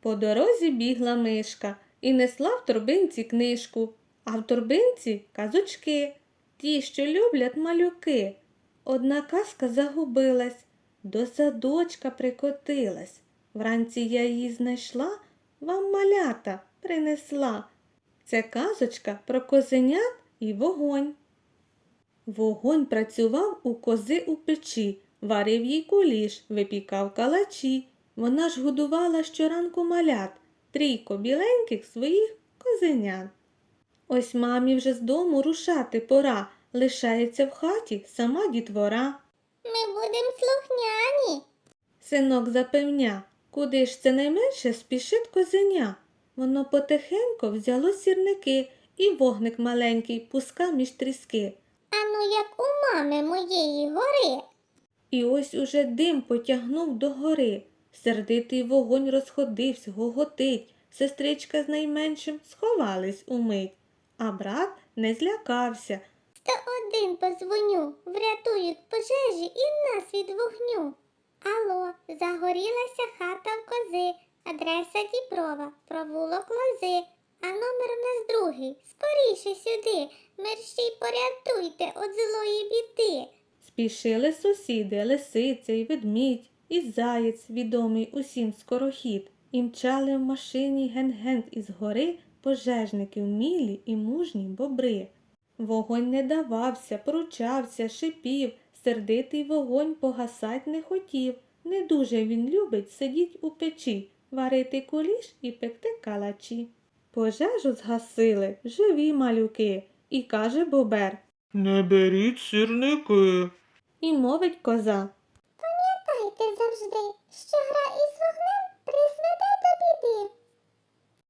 По дорозі бігла мишка і несла в торбинці книжку, а в торбинці казочки, ті, що люблять малюки. Одна казка загубилась, до садочка прикотилась. Вранці я її знайшла, вам малята принесла. Це казочка про козенят і вогонь. Вогонь працював у кози у печі, варив їй куліш, випікав калачі. Вона ж годувала щоранку малят, трійко біленьких своїх козенят. Ось мамі вже з дому рушати пора, лишається в хаті сама дітвора. Ми будемо слухняні. Синок запевня, куди ж це найменше спішить козеня. Воно потихенько взяло сірники і вогник маленький пуска між тріски. Ану, як у мами моєї гори. І ось уже дим потягнув до гори. Сердитий вогонь розходився, гоготить. Сестричка з найменшим сховались умить, а брат не злякався. Сто один позвоню, врятують пожежі і нас від вогню. Алло, загорілася хата в кози, адреса Діпрова, провулок лози, а номер у нас другий. Скоріше сюди, мерщій порятуйте от злої біди. Спішили сусіди, лисиця й ведмідь, і заєць, відомий усім скорохід, і мчали в машині ген-гент із гори пожежники вмілі і мужні бобри. Вогонь не давався, пручався, шипів, сердитий вогонь погасать не хотів. Не дуже він любить сидіть у печі, варити куліш і пекти калачі. Пожежу згасили живі малюки, і каже бобер, Не беріть сірники. і мовить коза. Пам'ятайте завжди, що гра із вогнем